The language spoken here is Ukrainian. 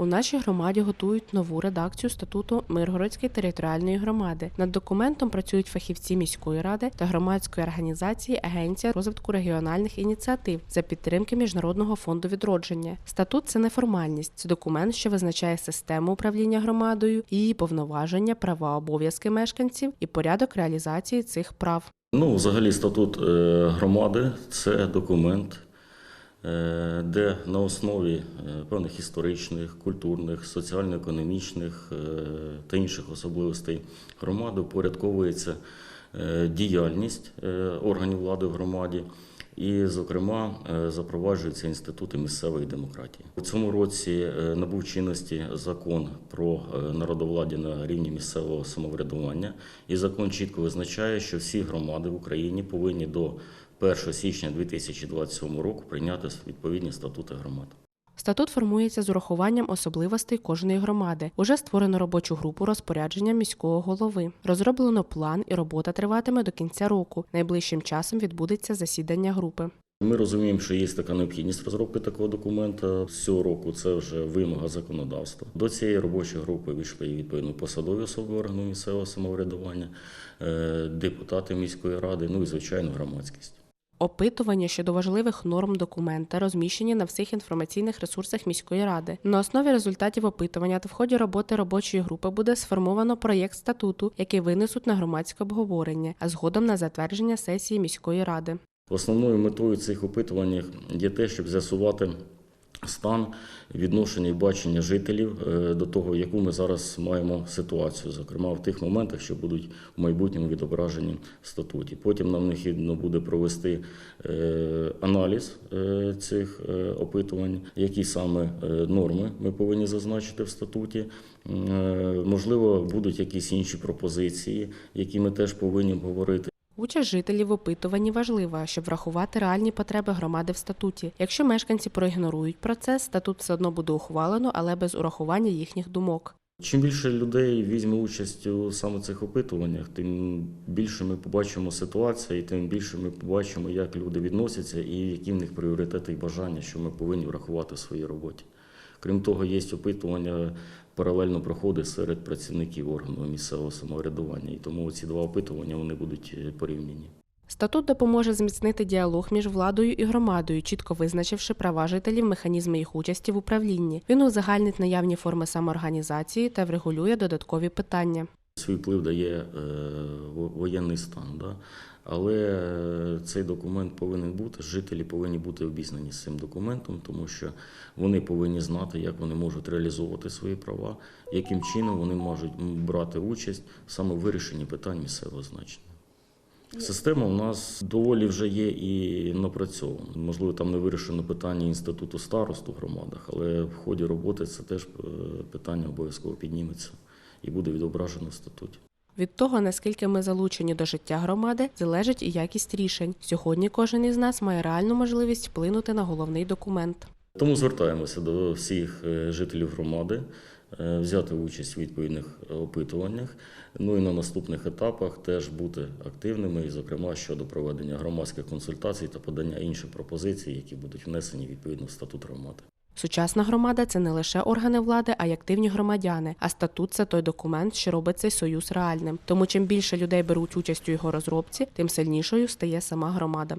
У нашій громаді готують нову редакцію статуту Миргородської територіальної громади. Над документом працюють фахівці міської ради та громадської організації Агенція розвитку регіональних ініціатив за підтримки Міжнародного фонду відродження. Статут це не формальність, це документ, що визначає систему управління громадою, її повноваження, права, обов'язки мешканців і порядок реалізації цих прав. Ну, взагалі, статут е, громади це документ, де на основі е, певних історичних, культурних, соціально-економічних е, та інших особливостей громади упорядковується е, діяльність е, органів влади в громаді. І, зокрема, е, запроваджуються інститути місцевої демократії. У цьому році е, набув чинності закон про е, народовладдя на рівні місцевого самоврядування, і закон чітко визначає, що всі громади в Україні повинні до 1 січня 2027 року прийняти відповідні статути громад. Статут формується з урахуванням особливостей кожної громади. Уже створено робочу групу розпорядження міського голови. Розроблено план, і робота триватиме до кінця року. Найближчим часом відбудеться засідання групи. Ми розуміємо, що є така необхідність розробки такого документа. З цього року це вже вимога законодавства. До цієї робочої групи війшли відповідно посадові особи органу місцевого самоврядування, е, депутати міської ради, ну і звичайно громадськість. Опитування щодо важливих норм документа розміщені на всіх інформаційних ресурсах міської ради. На основі результатів опитування та в ході роботи робочої групи буде сформовано проєкт статуту, який винесуть на громадське обговорення, а згодом на затвердження сесії міської ради. Основною метою цих опитувань є те, щоб з'ясувати стан відношення і бачення жителів е, до того, яку ми зараз маємо ситуацію, зокрема в тих моментах, що будуть в майбутньому відображені в статуті. Потім нам необхідно буде провести е, аналіз е, цих опитувань, які саме норми ми повинні зазначити в статуті. Можливо, будуть якісь інші пропозиції, які ми теж повинні обговорити. Участь жителів в опитуванні важлива, щоб врахувати реальні потреби громади в статуті. Якщо мешканці проігнорують процес, статут все одно буде ухвалено, але без урахування їхніх думок. Чим більше людей візьме участь у саме цих опитуваннях, тим більше ми побачимо ситуацію, і тим більше ми побачимо, як люди відносяться і які в них пріоритети і бажання, що ми повинні врахувати в своїй роботі. Крім того, є опитування паралельно проходить серед працівників органу місцевого самоврядування, і тому ці два опитування вони будуть е, порівняні. Статут допоможе зміцнити діалог між владою і громадою, чітко визначивши права жителів, механізми їх участі в управлінні. Він узагальнить наявні форми самоорганізації та врегулює додаткові питання. Свій вплив дає е, воєнний стан, да? але е, цей документ повинен бути, жителі повинні бути обізнані з цим документом, тому що вони повинні знати, як вони можуть реалізовувати свої права, яким чином вони можуть брати участь саме в вирішенні питань місцевого значення. Система у нас доволі вже є і напрацьована. Можливо, там не вирішено питання інституту старосту в громадах, але в ході роботи це теж е, питання обов'язково підніметься і буде відображено в статуті. Від того, наскільки ми залучені до життя громади, залежить і якість рішень. Сьогодні кожен із нас має реальну можливість вплинути на головний документ. Тому звертаємося до всіх е, жителів громади е, взяти участь у відповідних опитуваннях. Ну і на наступних етапах теж бути активними, і, зокрема, щодо проведення громадських консультацій та подання інших пропозицій, які будуть внесені відповідно в статут громади. Сучасна громада це не лише органи влади, а й активні громадяни. А статут це той документ, що робить цей союз реальним. Тому чим більше людей беруть участь у його розробці, тим сильнішою стає сама громада.